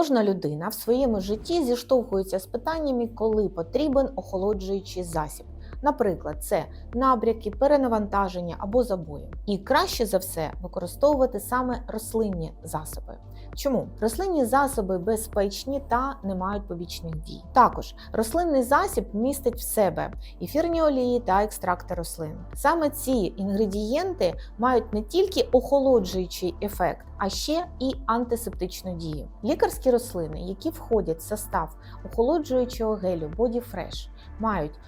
Кожна людина в своєму житті зіштовхується з питаннями, коли потрібен охолоджуючий засіб. Наприклад, це набряки, перенавантаження або забої. І краще за все використовувати саме рослинні засоби. Чому рослинні засоби безпечні та не мають побічних дій? Також рослинний засіб містить в себе ефірні олії та екстракти рослин. Саме ці інгредієнти мають не тільки охолоджуючий ефект, а ще і антисептичну дію. Лікарські рослини, які входять в состав охолоджуючого гелю Body Fresh, мають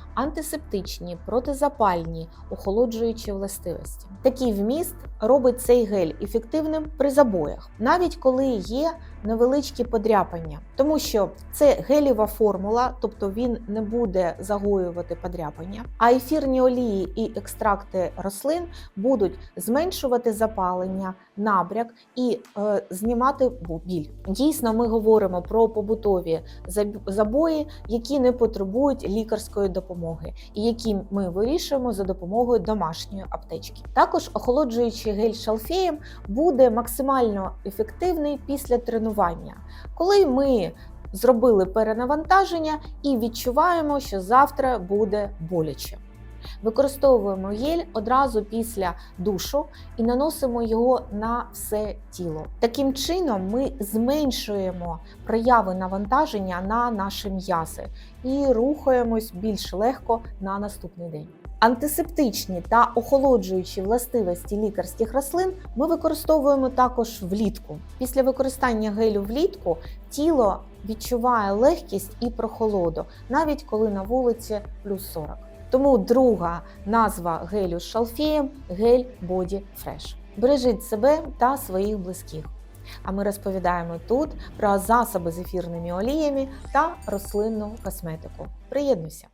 антисептичні, протизапальні, охолоджуючі властивості. Такий вміст робить цей гель ефективним при забоях, навіть коли є невеличкі подряпання, тому що це гелєва формула, тобто він не буде загоювати подряпання. А ефірні олії і екстракти рослин будуть зменшувати запалення, набряк і е, знімати біль. Дійсно, ми говоримо про побутові забої, які не потребують лікарської допомоги, і які ми вирішуємо за допомогою домашньої аптечки. Також охолоджуючий гель шалфеєм буде максимально ефективний після тренування, коли ми зробили перенавантаження і відчуваємо, що завтра буде боляче. Використовуємо гель одразу після душу і наносимо його на все тіло. Таким чином, ми зменшуємо прояви навантаження на наші м'язи і рухаємось більш легко на наступний день. Антисептичні та охолоджуючі властивості лікарських рослин ми використовуємо також влітку. Після використання гелю влітку тіло відчуває легкість і прохолоду, навіть коли на вулиці плюс 40. Тому друга назва гелю з шалфієм гель Body Fresh. Бережіть себе та своїх близьких. А ми розповідаємо тут про засоби з ефірними оліями та рослинну косметику. Приєднуйся!